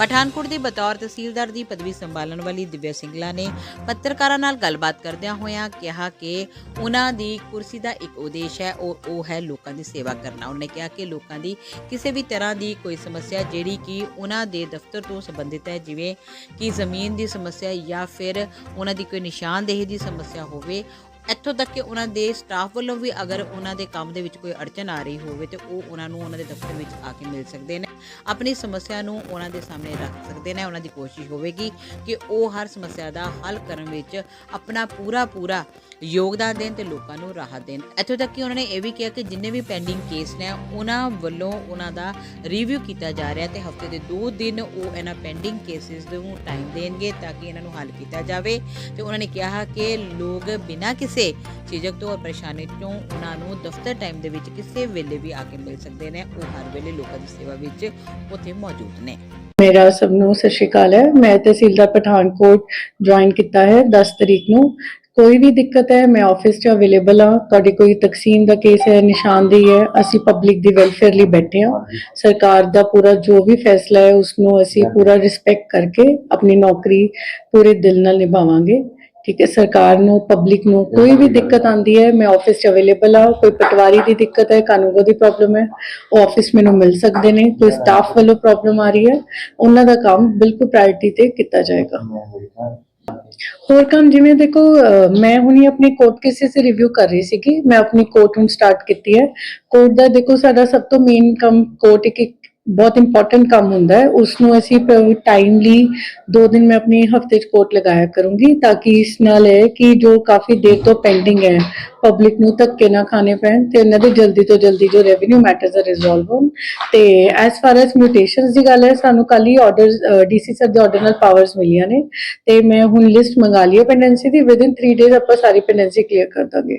ਪਠਾਨਕੋਟ ਦੇ ਬਤੌਰ ਤਹਿਸੀਲਦਾਰ ਦੀ ਪਦਵੀ ਸੰਭਾਲਣ ਵਾਲੀ ਦਿਵਿਆ ਸਿੰਗਲਾ ਨੇ ਪੱਤਰਕਾਰਾਂ ਨਾਲ ਗੱਲਬਾਤ ਕਰਦਿਆਂ ਹੋਇਆਂ ਕਿਹਾ ਕਿ ਉਹਨਾਂ ਦੀ ਕੁਰਸੀ ਦਾ ਇੱਕ ਉਦੇਸ਼ ਹੈ, ਉਹ ਉਹ ਹੈ ਲੋਕਾਂ ਦੀ ਸੇਵਾ ਕਰਨਾ। ਉਹਨੇ ਕਿਹਾ ਕਿ ਲੋਕਾਂ ਦੀ ਕਿਸੇ ਵੀ ਤਰ੍ਹਾਂ ਦੀ ਕੋਈ ਸਮੱਸਿਆ ਜਿਹੜੀ ਕਿ ਉਹਨਾਂ ਦੇ ਦਫ਼ਤਰ ਤੋਂ ਸੰਬੰਧਿਤ ਹੈ, ਜਿਵੇਂ ਕਿ ਜ਼ਮੀਨ ਦੀ ਸਮੱਸਿਆ ਜਾਂ ਫਿਰ ਉਹਨਾਂ ਦੀ ਕੋਈ ਨਿਸ਼ਾਨਦੇਹੀ ਦੀ ਸਮੱਸਿਆ ਹੋਵੇ ਇੱਥੋਂ ਤੱਕ ਕਿ ਉਹਨਾਂ ਦੇ ਸਟਾਫ ਵੱਲੋਂ ਵੀ ਅਗਰ ਉਹਨਾਂ ਦੇ ਕੰਮ ਦੇ ਵਿੱਚ ਕੋਈ ਅੜਚਨ ਆ ਰਹੀ ਹੋਵੇ ਤੇ ਉਹ ਉਹਨਾਂ ਨੂੰ ਉਹਨਾਂ ਦੇ ਦਫ਼ਤਰ ਵਿੱਚ ਆ ਕੇ ਮਿਲ ਸਕਦੇ ਨੇ। ਆਪਣੀ ਸਮੱਸਿਆ ਨੂੰ ਉਹਨਾਂ ਦੇ ਸਾਹਮਣੇ ਰੱਖ ਸਕਦੇ ਨੇ, ਉਹਨਾਂ ਦੀ ਕੋਸ਼ਿਸ਼ ਹੋਵੇਗੀ ਕਿ ਉਹ ਹਰ ਸਮੱਸਿਆ ਦਾ ਹੱਲ ਕਰਨ ਵਿੱਚ ਆਪਣਾ ਪੂਰਾ ਪੂਰਾ ਯੋਗਦਾਨ ਦੇਣ ਤੇ ਲੋਕਾਂ ਨੂੰ ਰਾਹਤ ਦੇਣ। ਇੱਥੋਂ ਤੱਕ ਕਿ ਉਹਨਾਂ ਨੇ ਇਹ ਵੀ ਕਿਹਾ ਕਿ ਜਿੰਨੇ ਵੀ ਪੈਂਡਿੰਗ ਕੇਸ ਨੇ, ਉਹਨਾਂ ਵੱਲੋਂ ਉਹਨਾਂ ਦਾ ਰਿਵਿਊ ਕੀਤਾ ਜਾ ਰਿਹਾ ਤੇ ਹਫ਼ਤੇ ਦੇ 2 ਦਿਨ ਉਹ ਇਹਨਾਂ ਪੈਂਡਿੰਗ ਕੇਸਿਸ ਨੂੰ ਟਾਈਮ ਦੇਣਗੇ ਤਾਂ ਕਿ ਇਹਨਾਂ ਨੂੰ ਹੱਲ ਕੀਤਾ ਜਾਵੇ। ਤੇ ਉਹਨਾਂ ਨੇ ਕਿਹਾ ਕਿ ਲੋਕ ਬਿਨਾਂ ਕਿਸੇ ਝਿਜਕ ਤੋਂ ਔਰ ਪਰੇਸ਼ਾਨੀ ਤੋਂ ਉਹਨਾਂ ਨੂੰ ਦਫ਼ਤਰ ਟਾਈਮ ਦੇ ਵਿੱਚ ਕਿਸੇ ਵੇਲੇ ਵੀ ਆ ਕੇ ਮਿਲ ਸਕਦੇ ਨੇ। ਉਹ ਹਰ ਵੇਲੇ ਲੋਕਾਂ ਦੀ ਸੇਵਾ ਵਿੱਚ ਉੱਥੇ ਮੌਜੂਦ ਨੇ। ਮੇਰਾ ਸਭ ਨੂੰ ਸਤਿ ਸ਼੍ਰੀ ਅਕਾਲ ਹੈ। ਮੈਂ ਤਹਿਸੀਲਦਾਰ ਪਠਾਨਕੋਟ ਜੁਆਇਨ ਕੀਤਾ ਹੈ 10 ਤਰੀਕ ਨੂੰ। ਕੋਈ ਵੀ ਦਿੱਕਤ ਹੈ ਮੈਂ ਆਫਿਸ 'ਚ ਅਵੇਲੇਬਲ ਹਾਂ। ਤੁਹਾਡੀ ਕੋਈ ਤਕਸੀਮ ਦਾ ਕੇਸ ਹੈ ਨਿਸ਼ਾਨਦੇਹੀ ਹੈ ਅਸੀਂ ਪਬਲਿਕ ਦੀ ਵੈਲਫੇਅਰ ਲਈ ਬੈਠੇ ਹਾਂ। ਸਰਕਾਰ ਦਾ ਪੂਰਾ ਜੋ ਵੀ ਫੈਸਲਾ ਹੈ ਉਸ ਨੂੰ ਅਸੀਂ ਪੂਰਾ ਰਿਸਪੈਕਟ ਕਰਕੇ ਆਪਣੀ ਨੌਕਰੀ ਪੂਰੇ ਦਿਲ ਨਾਲ ਨਿਭਾਵਾਂਗੇ। ਠੀਕ ਹੈ ਸਰਕਾਰ ਨੂੰ ਪਬਲਿਕ ਨੂੰ ਕੋਈ ਵੀ ਦਿੱਕਤ ਆਂਦੀ ਹੈ ਮੈਂ ਆਫਿਸ 'ਚ ਅਵੇਲੇਬਲ ਹਾਂ। ਕੋਈ ਪਟਵਾਰੀ ਦੀ ਦਿੱਕਤ ਹੈ ਕਾਨੂੰਗੋ ਦੀ ਪ੍ਰੋਬਲਮ ਹੈ ਉਹ ਆਫਿਸ ਮੈਨੂੰ ਮਿਲ ਸਕਦੇ ਨੇ। ਕੋਈ ਸਟਾਫ ਵੱਲੋਂ ਪ੍ਰੋਬਲਮ ਆ ਰਹੀ ਹੈ ਉਹਨਾਂ ਦਾ ਕੰਮ ਬਿਲਕੁਲ ਪ੍ਰਾਇੋਰਟੀ ਤੇ ਕੀਤਾ ਜਾਏਗਾ। ਹੋਰ ਕੰਮ ਜਿਵੇਂ ਦੇਖੋ ਅਹ, ਮੈਂ ਹੁਣੀ ਆਪਣੀ ਕੋਰਟ ਕੇਸਿਸ ਰਿਵਿਊ ਕਰ ਰਹੀ ਸੀਗੀ। ਮੈਂ ਆਪਣੀ ਕੋਰਟ ਹੁਣ ਸਟਾਰਟ ਕੀਤੀ ਹੈ। ਕੋਰਟ ਦਾ ਦੇਖੋ ਸਾਡਾ ਸਭ ਤੋਂ ਮੇਨ ਕੰਮ ਕੋਰਟ ਇੱਕ ਇੱਕ ਬਹੁਤ ਇੰਪੋਰਟੈਂਟ ਕੰਮ ਹੁੰਦਾ ਹੈ। ਉਸ ਨੂੰ ਅਸੀਂ ਟਾਈਮਲੀ ਦੋ ਦਿਨ ਮੈਂ ਆਪਣੀ ਹਫ਼ਤੇ ਚ ਕੋਰਟ ਲਗਾਇਆ ਕਰੂੰਗੀ ਤਾਂ ਕਿ ਇਸ ਨਾਲ ਹੈ ਕਿ ਜੋ ਕਾਫੀ ਦੇਰ ਤੋਂ ਪੈਂਡਿੰਗ ਹੈ ਪਬਲਿਕ ਨੂੰ ਧੱਕੇ ਨਾ ਖਾਣੇ ਪੈਣ ਤੇ ਇਹਨਾਂ ਦੇ ਜਲਦੀ ਤੋਂ ਜਲਦੀ ਜੋ ਰੈਵਨਿਊ ਮੈਟਰਸ ਆ ਰਿਜ਼ੋਲਵ ਹੋਣ। ਤੇ ਐਸ ਫਾਰ ਐਸ ਮਿਊਟੇਸ਼ਨਸ ਦੀ ਗੱਲ ਹੈ, ਸਾਨੂੰ ਕੱਲ ਹੀ ਆਰਡਰ ਡੀਸੀ ਸਰ ਦੇ ਆਰਡਰ ਨਾਲ ਪਾਵਰਸ ਮਿਲੀਆਂ ਨੇ। ਤੇ ਮੈਂ ਹੁਣ ਲਿਸਟ ਮੰਗਾ ਲਈ ਹੈ ਪੈਂਡੈਂਸੀ ਦੀ। ਵਿਦ ਇਨ 3 ਡੇਜ਼ ਆਪਾਂ ਸਾਰੀ ਪੈਂਡੈਂਸੀ ਕਲੀਅਰ ਕਰ ਦਾਂਗੇ।